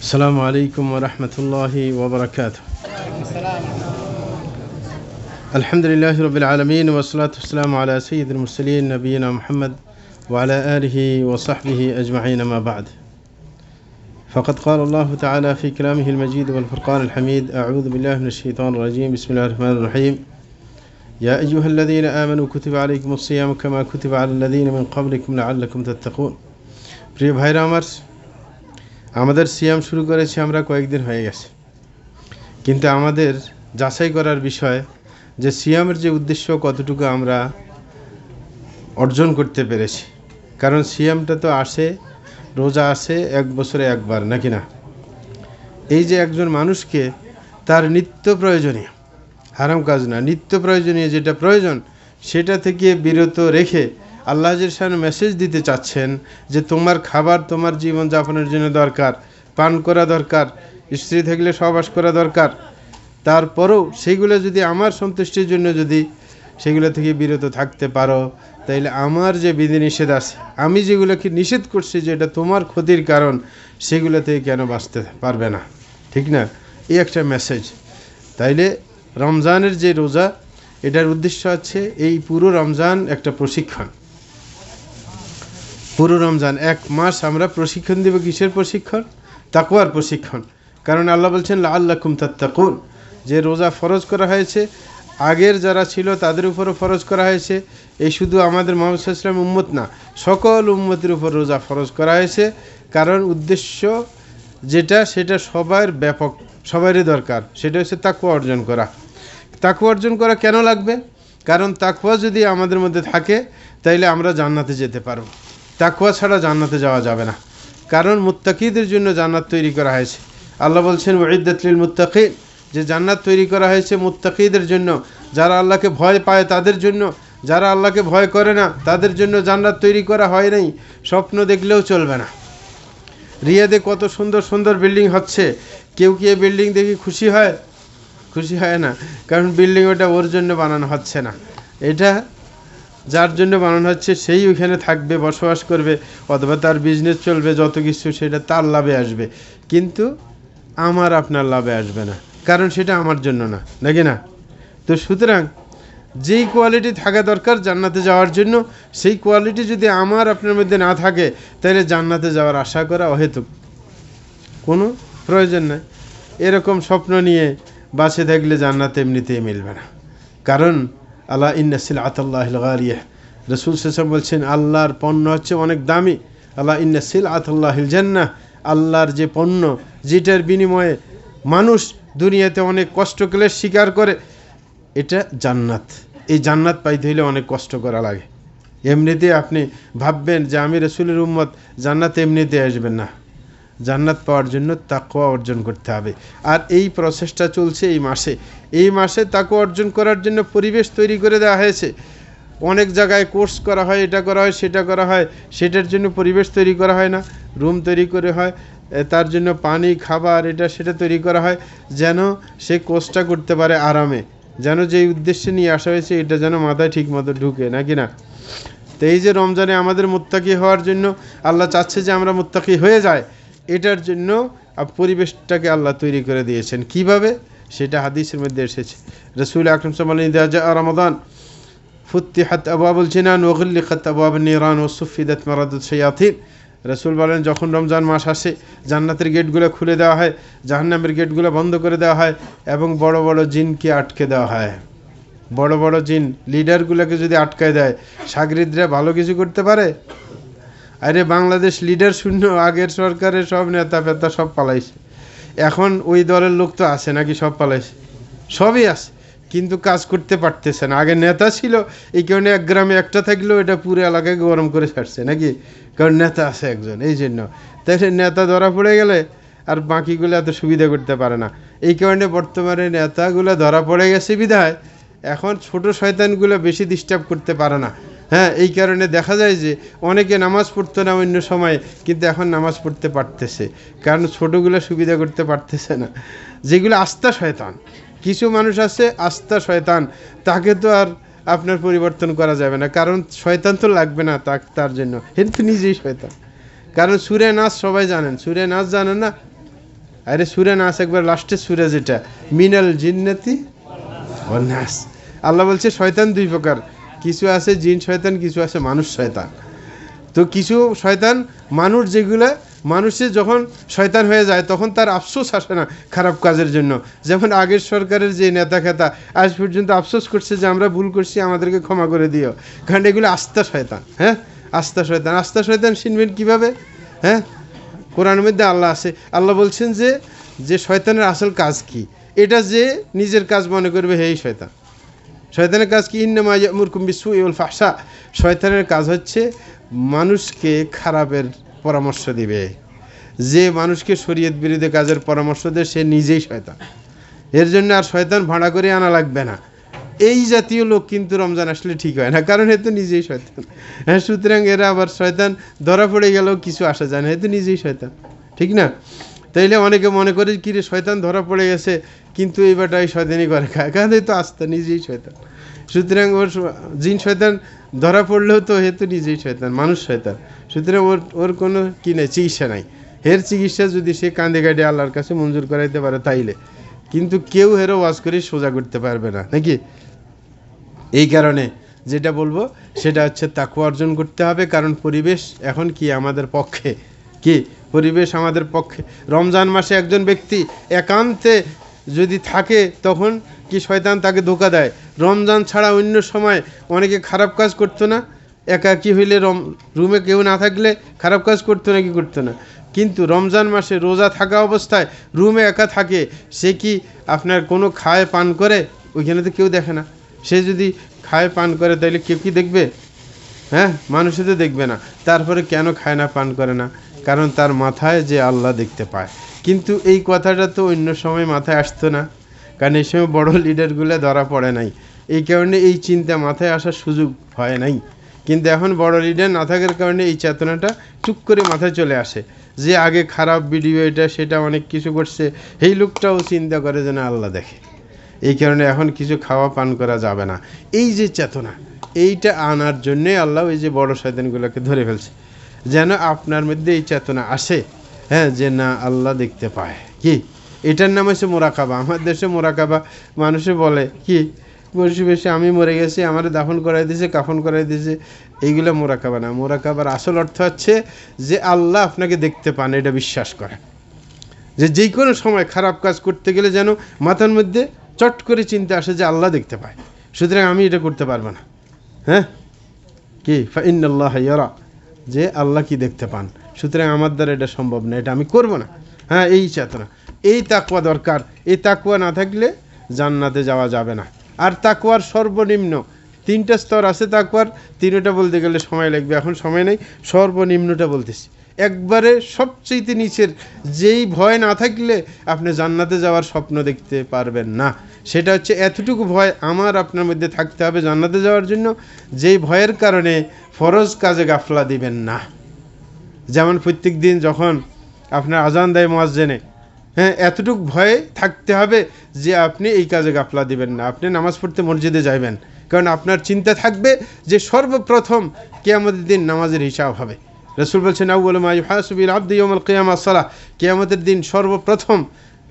السلام عليكم ورحمة الله وبركاته الحمد لله رب العالمين والصلاة والسلام على سيد المرسلين نبينا محمد وعلى آله وصحبه أجمعين ما بعد فقد قال الله تعالى في كلامه المجيد والفرقان الحميد أعوذ بالله من الشيطان الرجيم بسم الله الرحمن الرحيم يا أيها الذين آمنوا كتب عليكم الصيام كما كتب على الذين من قبلكم لعلكم تتقون প্রিয় ভাইরা আমার আমাদের সিয়াম শুরু করেছি আমরা কয়েকদিন হয়ে গেছে। কিন্তু আমাদের যাচাই করার বিষয় যে সিয়ামের যে উদ্দেশ্য কতটুকু আমরা অর্জন করতে পেরেছি। কারণ সিয়ামটা তো আসে, রোজা আসে এক বছরে একবার, নাকি না? এই যে একজন মানুষকে তার নিত্য প্রয়োজনীয়, হারাম কাজ না, নিত্য প্রয়োজনীয় যেটা প্রয়োজন, সেটা থেকে বিরত রেখে আল্লাহ শান মেসেজ দিতে চাচ্ছেন যে তোমার খাবার তোমার জীবন যাপনের জন্য দরকার, পান করা দরকার, স্ত্রী থাকলে সহবাস করা দরকার। তারপরেও সেইগুলো যদি আমার সন্তুষ্টির জন্য যদি সেগুলো থেকে বিরত থাকতে পারো, তাইলে আমার যে বিধিনিষেধ আছে, আমি যেগুলোকে নিষেধ করছি যে এটা তোমার ক্ষতির কারণ, সেগুলো থেকে কেন বাঁচতে পারবে না? ঠিক না? এই একটা মেসেজ তাইলে রমজানের যে রোজা, এটার উদ্দেশ্য হচ্ছে এই পুরো রমজান একটা প্রশিক্ষণ। পুরো রমজান এক মাস আমরা প্রশিক্ষণ দেব কিসের প্রশিক্ষণ? তাকুয়ার প্রশিক্ষণ। কারণ আল্লাহ বলছেন আল্লাহ তাত্তাকুন। যে রোজা ফরজ করা হয়েছে, আগের যারা ছিল তাদের উপরও ফরজ করা হয়েছে। এই শুধু আমাদের মোহাম্মদ ইসলাম উম্মত না, সকল উম্মতের উপর রোজা ফরজ করা হয়েছে। কারণ উদ্দেশ্য যেটা, সেটা সবার ব্যাপক, সবারই দরকার। সেটা হচ্ছে তাকুয়া অর্জন করা। তাকুয়া অর্জন করা কেন লাগবে? কারণ তাকুয়া যদি আমাদের মধ্যে থাকে, তাইলে আমরা জান্নাতে যেতে পারব। তাকুয়া ছাড়া জান্নাতে যাওয়া যাবে না। কারণ মুত্তাকিদের জন্য জান্নাত তৈরি করা হয়েছে। আল্লাহ বলছেন ওয়াইদাতলিল মুত্তাকি যে জান্নাত তৈরি করা হয়েছে মুত্তাকিদের জন্য, যারা আল্লাহকে ভয় পায় তাদের জন্য, যারা আল্লাহকে ভয় করে না, তাদের জন্য জান্নাত তৈরি করা হয় নাই, স্বপ্ন দেখলেও চলবে না। রিয়াদে কত সুন্দর সুন্দর বিল্ডিং হচ্ছে। কেউ কি এই বিল্ডিং দেখি খুশি হয়? খুশি হয় না, কারণ বিল্ডিং ওটা ওর জন্য বানানো হচ্ছে না। এটা যার জন্য বানানো হচ্ছে, সেই ওইখানে থাকবে, বসবাস করবে, অথবা তার বিজনেস চলবে, যত কিছু সেটা তার লাভে আসবে। কিন্তু আমার আপনার লাভে আসবে না, কারণ সেটা আমার জন্য না নাকি না? তো সুতরাং যেই কোয়ালিটি থাকা দরকার জান্নাতে যাওয়ার জন্য, সেই কোয়ালিটি যদি আমার আপনার মধ্যে না থাকে, তাহলে জান্নাতে যাওয়ার আশা করা অহেতুক। কোনো প্রয়োজন নাই। এরকম স্বপ্ন নিয়ে বাসে থাকলে জান্নাত এমনিতেই মিলবে না। কারণ আল্লাহ ইন্নাসিল আতাল্লাহ গালিয়া। রসুল সেসব বলছেন, আল্লাহর পণ্য হচ্ছে অনেক দামি। আল্লাহ ইন্নাসিল আতাল্লাহিল জান্না আল্লাহর যে পণ্য, যেটার বিনিময়ে মানুষ দুনিয়াতে অনেক কষ্ট ক্লেশ স্বীকার করে, এটা জান্নাত। এই জান্নাত পাইতে হইলে অনেক কষ্ট করা লাগে। এমনিতে আপনি ভাববেন যে আমি রসুলের উম্মত, জান্নাত এমনিতে আসবেন না। জান্নাত পাওয়ার জন্য তাকুয়া অর্জন করতে হবে। আর এই প্রসেসটা চলছে এই মাসে। এই মাসে তাকুয়া অর্জন করার জন্য পরিবেশ তৈরি করে দেওয়া হয়েছে। অনেক জায়গায় কোর্স করা হয়, এটা করা হয়, সেটা করা হয়। সেটার জন্য পরিবেশ তৈরি করা হয় না। রুম তৈরি করে হয়। তার জন্য পানি, খাবার, এটা, সেটা তৈরি করা হয় যেন সে কোর্সটা করতে পারে আরামে। যেন যেই উদ্দেশ্যে নিয়ে আসা হয়েছে, এটা যেন মাথায় ঠিক মতো ঢুকে নাকি না? তো এই যে রমজানে আমাদের মোত্তাকি হওয়ার জন্য আল্লাহ চাচ্ছে যে আমরা মোত্তাকি হয়ে যায় এটার জন্য পরিবেশটাকে আল্লাহ তৈরি করে দিয়েছেন। কীভাবে? সেটা হাদিসের মধ্যে এসেছে। রসুল আকরম সাল্লাহ রমাদান, ফুত্তিহাত আবাবুল জিনান ওগল্লিখাত আবাব নিরান ও সুফিদাত মারাদুল সৈয়াথিন রসুল বলেন, যখন রমজান মাস আসে, জান্নাতের গেটগুলো খুলে দেওয়া হয়, জাহান্নামের গেটগুলো বন্ধ করে দেওয়া হয় এবং বড় বড় জিনকে আটকে দেওয়া হয়। বড় বড় জিন লিডারগুলোকে যদি আটকায় দেয়, সাগরিদরা ভালো কিছু করতে পারে? আরে বাংলাদেশ লিডার শূন্য, আগের সরকারের সব নেতা ফেতা সব পালাইছে। এখন ওই দলের লোক তো আছে নাকি সব পালাইছে? সবই আছে, কিন্তু কাজ করতে পারতেছে না। আগে নেতা ছিল, এই কারণে এক গ্রামে একটা থাকলেও এটা পুরো এলাকায় গরম করে ছাড়ছে নাকি? কারণ নেতা আছে একজন, এই জন্য। তাই নেতা ধরা পড়ে গেলে আর বাকিগুলো এত সুবিধা করতে পারে না। এই কারণে বর্তমানে নেতাগুলো ধরা পড়ে গেছে বিধায়। এখন ছোট শয়তানগুলো বেশি ডিস্টার্ব করতে পারে না। হ্যাঁ এই কারণে দেখা যায় যে অনেকে নামাজ পড়তো না অন্য সময়, কিন্তু এখন নামাজ পড়তে পারতেছে। কারণ ছোটোগুলো সুবিধা করতে পারতেছে না। যেগুলো আস্থা শয়তান। কিছু মানুষ আছে আস্থা শয়তান। তাকে তো আর আপনার পরিবর্তন করা যাবে না। কারণ শয়তান তো লাগবে না তা তার জন্য। কিন্তু নিজেই শয়তান। কারণ সুরে নাচ সবাই জানেন। সুরে নাচ জানেন না? আরে সুরে নাচ একবার লাস্টের সুরে যেটা, মিনাল জিন্নাতি ও নাস। আল্লাহ বলছে, শয়তান দুই প্রকার। কিছু আছে জিন শয়তান, কিছু আছে মানুষ শয়তান। তো কিছু শয়তান, মানুষ যেগুলো মানুষের যখন শয়তান হয়ে যায়, তখন তার আফসোস আসে না খারাপ কাজের জন্য। যেমন আগের সরকারের যে নেতা খেতা আজ পর্যন্ত আফসোস করছে যে আমরা ভুল করছি, আমাদেরকে ক্ষমা করে দিও। কারণ এগুলো আস্থা শয়তান হ্যাঁ? আস্থা শয়তান। আস্থা শয়তান চিনবেন কীভাবে? হ্যাঁ? কোরআনের মধ্যে আল্লাহ আছে। আল্লাহ বলছেন যে যে শয়তানের আসল কাজ কি? এটা যে নিজের কাজ মনে করবে, হেই শয়তান। শয়তানের কাজ কি? ইন্নামা ইয়ামুরকুম বিসু ইউল ফাহসা শয়তানের কাজ হচ্ছে মানুষকে খারাপের পরামর্শ দিবে। যে মানুষকে শরীয়ত বিরোধী কাজের পরামর্শ দেয়, সে নিজেই শয়তান। এর জন্য আর শয়তান ভাড়া করে আনা লাগবে না। এই জাতীয় লোক কিন্তু রমজান আসলে ঠিক হয় না, কারণ এ তো নিজেই শয়তান। হ্যাঁ সুতরাং এরা আবার শয়তান, ধরা পড়ে গেলেও কিছু আসা যায় না, এ তো নিজেই শয়তান। ঠিক না? তাইলে অনেকে মনে করে কি রে শয়তান ধরা পড়ে গেছে কিন্তু এই বেটা শয়তানি করে। খায় কারণ তো আস্থা নিজেই শয়তান। সুতরাং ওর জিন শয়তান, ধরা পড়লেও তো হে তো নিজেই শয়তান, মানুষ শয়তান। সুতরাং ওর ওর কোনো কি নেই, চিকিৎসা নাই। হের চিকিৎসা যদি সে কান্দে কাটে আল্লাহর কাছে মঞ্জুর করাইতে পারে তাইলে। কিন্তু কেউ হেরো ওয়াজ করে সোজা করতে পারবে না, নাকি? এই কারণে যেটা বলব, সেটা হচ্ছে তাকু অর্জন করতে হবে, কারণ পরিবেশ এখন কি আমাদের পক্ষে? কি? পরিবেশ আমাদের পক্ষে। রমজান মাসে একজন ব্যক্তি একান্তে যদি থাকে, তখন কি শয়তান তাকে ধোকা দেয়? রমজান ছাড়া অন্য সময় অনেকে খারাপ কাজ করতো না? একা কি হইলে রম, রুমে কেউ না থাকলে খারাপ কাজ করতো না কি করতো না? কিন্তু রমজান মাসে রোজা থাকা অবস্থায় রুমে একা থাকে, সে কি আপনার কোনো খায় পান করে? ওইখানে তো কেউ দেখে না। সে যদি খায় পান করে, তাহলে কেউ কি দেখবে? হ্যাঁ মানুষে তো দেখবে না। তারপরে কেন খায় না, পান করে না? কারণ তার মাথায় যে আল্লাহ দেখতে পায়। কিন্তু এই কথাটা তো অন্য সময় মাথায় আসতো না। কারণ এই সময় বড় লিডারগুলো ধরা পড়ে নাই। এই কারণে এই চিন্তা মাথায় আসার সুযোগ হয় নাই। কিন্তু এখন বড় লিডার না থাকার কারণে এই চেতনাটা চুপ করে মাথায় চলে আসে। যে আগে খারাপ ভিডিও এটা, সেটা অনেক কিছু করছে এই লোকটাও চিন্তা করে যেন আল্লাহ দেখে। এই কারণে এখন কিছু খাওয়া পান করা যাবে না। এই যে চেতনা, এইটা আনার জন্যে আল্লাহ ওই যে বড় শয়তানগুলোকে ধরে ফেলছে। যেন আপনার মধ্যে এই চেতনা আসে হ্যাঁ যে না, আল্লাহ দেখতে পায়। কি? এটার নাম হচ্ছে মোরাকাবা। আমার দেশে মোরাকাবা মানুষে বলে, কি? বসে বসে আমি মরে গেছি, আমার দাফন করাই দিয়েছে কাফন করাই দিয়েছে এইগুলো মোরাকাবা না। মোরাকাবার আসল অর্থ হচ্ছে যে আল্লাহ আপনাকে দেখতে পান, এটা বিশ্বাস করা যে যে কোনো সময় খারাপ কাজ করতে গেলে যেন মাথার মধ্যে চট করে চিন্তা আসে যে আল্লাহ দেখতে পায়। সুতরাং আমি এটা করতে পারব না। হ্যাঁ? কি? ফাইন আল্লাহ ইয়ারা। যে আল্লাহ কি দেখতে পান। সুতরাং আমার দ্বারা এটা সম্ভব না, এটা আমি করব না। হ্যাঁ এই চেতনা। এই তাকুয়া দরকার। এই তাকুয়া না থাকলে জান্নাতে যাওয়া যাবে না। আর তাকুয়ার সর্বনিম্ন তিনটা স্তর আছে তাকুয়ার তিনটা বলতে গেলে সময় লাগবে, এখন সময় নেই। সর্বনিম্নটা বলতেছি। একবারে সবচেয়ে নিচের যেই ভয় না থাকলে আপনি জান্নাতে যাওয়ার স্বপ্ন দেখতে পারবেন না। সেটা হচ্ছে এতটুকু ভয় আমার আপনার মধ্যে থাকতে হবে জান্নাতে যাওয়ার জন্য। যেই ভয়ের কারণে ফরজ কাজে গাফলা দিবেন না। যেমন প্রত্যেক দিন যখন আপনার আজান দেয় মোয়াজ্জেনে হ্যাঁ এতটুকু ভয়ে থাকতে হবে যে আপনি এই কাজে গাফলা দিবেন না। আপনি নামাজ পড়তে মসজিদে যাবেন কারণ আপনার চিন্তা থাকবে যে সর্বপ্রথম কেয়ামতের দিন নামাজের হিসাব হবে। রসুল বলছেন আউ্ল মাই হাসবিল আব্দ ইয়মল কেয়ামা সালাহ। কেয়ামতের দিন সর্বপ্রথম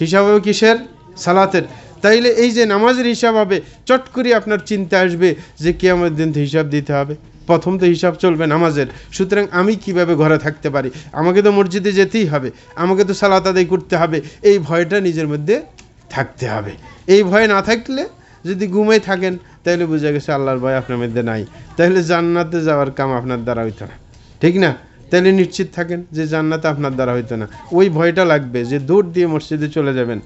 হিসাব হবে কিসের? সালাতের। তাইলে এই যে নামাজের হিসাব হবে, চট করে আপনার চিন্তা আসবে যে কেয়ামতের দিন তো হিসাব দিতে হবে। প্রথম তো হিসাব চলবে নামাজের। সুতরাং আমি কীভাবে ঘরে থাকতে পারি? আমাকে তো মসজিদে যেতেই হবে। আমাকে তো সালাত আদায় করতে হবে। এই ভয়টা নিজের মধ্যে থাকতে হবে। এই ভয় না থাকলে যদি ঘুমাই থাকেন তাহলে বোঝা গেছে আল্লাহর ভয় আপনার মধ্যে নাই। তাহলে জান্নাতে যাওয়ার কাম আপনার দ্বারা হইতো না। ঠিক না? তাহলে নিশ্চিত থাকেন যে জান্নাতে আপনার দ্বারা হইতো না। ওই ভয়টা লাগবে যে দৌড় দিয়ে মসজিদে চলে যাবেন।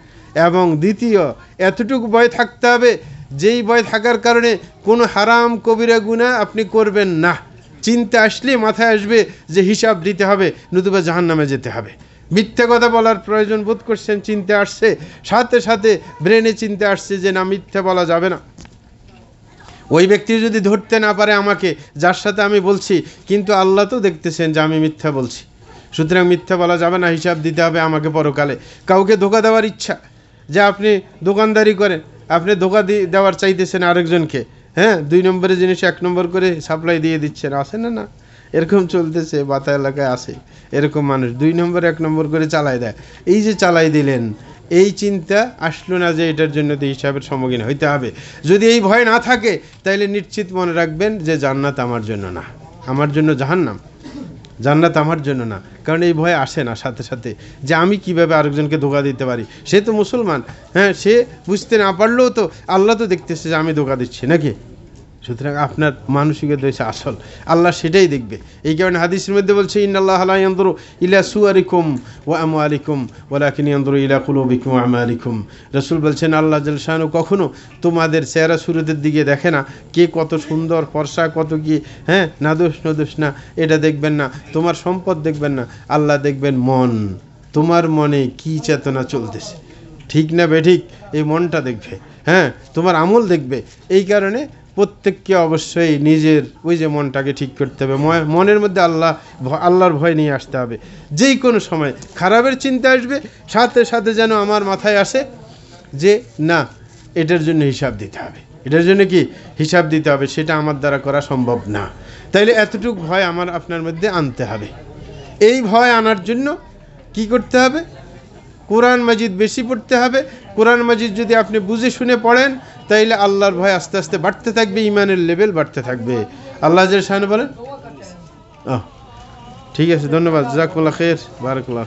এবং দ্বিতীয়, এতটুকু ভয় থাকতে হবে, যেই ভয় থাকার কারণে কোনো হারাম কবিরা গুণা আপনি করবেন না। চিন্তা আসলে মাথায় আসবে যে হিসাব দিতে হবে, নতুবা জাহান নামে যেতে হবে। মিথ্যে কথা বলার প্রয়োজন বোধ করছেন, চিন্তা আসছে। সাথে সাথে ব্রেনে চিন্তা আসছে যে না, মিথ্যে বলা যাবে না। ওই ব্যক্তি যদি ধরতে না পারে আমাকে, যার সাথে আমি বলছি, কিন্তু আল্লাহ তো দেখতেছেন যে আমি মিথ্যা বলছি। সুতরাং মিথ্যা বলা যাবে না, হিসাব দিতে হবে আমাকে পরকালে। কাউকে ধোকা দেওয়ার ইচ্ছা যে আপনি দোকানদারি করেন, আপনি ধোকা দেওয়ার চাইতেছেন আরেকজনকে। হ্যাঁ দুই নম্বরের জিনিস এক নম্বর করে সাপ্লাই দিয়ে দিচ্ছেন। আছে না না? এরকম চলতেছে, বাতা এলাকায় আসে এরকম মানুষ। দুই নম্বর এক নম্বর করে চালাই দেয়। এই যে চালাই দিলেন, এই চিন্তা আসলো না যে এটার জন্য তো হিসাবের সম্মুখীন হইতে হবে। যদি এই ভয় না থাকে তাহলে নিশ্চিত মনে রাখবেন যে জান্নাত আমার জন্য না। আমার জন্য জাহান্নাম। জান্নাত আমার জন্য না। কারণ এই ভয় আসে না, সাথে সাথে। যে আমি কীভাবে আরেকজনকে ধোকা দিতে পারি? সে তো মুসলমান। হ্যাঁ সে বুঝতে না পারলেও তো আল্লাহ তো দেখতেছে যে আমি ধোকা দিচ্ছি, নাকি? সুতরাং আপনার মানসিকতা হচ্ছে আসল। আল্লাহ সেটাই দেখবে। এই কারণে হাদিসের মধ্যে বলছে, ইন্নাল্লাহ আলা ইয়ানদুরু ইলা সুয়ারিকুম ওয়া আমওয়ালিকুম, ওয়ালাকিন ইয়ানদুরু ইলা কুলুবিকুম ওয়া আমালিকুম। রসুল বলছেন, আল্লাহ জাল শানু কখনো তোমাদের চেহারা সুরতের দিকে দেখে না। কে কত সুন্দর, ফর্সা, কত কি হ্যাঁ নাদোষ নদোষ না, এটা দেখবেন না। তোমার সম্পদ দেখবেন না। আল্লাহ দেখবেন মন। তোমার মনে কি চেতনা চলতেছে? ঠিক না বেঠিক? এই মনটা দেখবে। হ্যাঁ তোমার আমল দেখবে। এই কারণে প্রত্যেককে অবশ্যই নিজের ওই যে মনটাকে ঠিক করতে হবে। মনের মধ্যে আল্লাহ, আল্লাহর ভয় নিয়ে আসতে হবে। যেই কোনো সময় খারাপের চিন্তা আসবে, সাথে সাথে যেন আমার মাথায় আসে যে, না, এটার জন্য হিসাব দিতে হবে। এটার জন্য কি হিসাব দিতে হবে? সেটা আমার দ্বারা করা সম্ভব না। তাইলে এতটুকু ভয় আমার আপনার মধ্যে আনতে হবে। এই ভয় আনার জন্য কি করতে হবে? কোরআন মাজিদ বেশি পড়তে হবে। কোরআন মাজিদ যদি আপনি বুঝে শুনে পড়েন তাইলে আল্লাহর ভয় আস্তে আস্তে বাড়তে থাকবে, ইমানের লেভেল বাড়তে থাকবে। আল্লাহ যে শাহান বলেন? ঠিক আছে, ধন্যবাদ জাকুল্লাহ খের বারাকুল্লাহ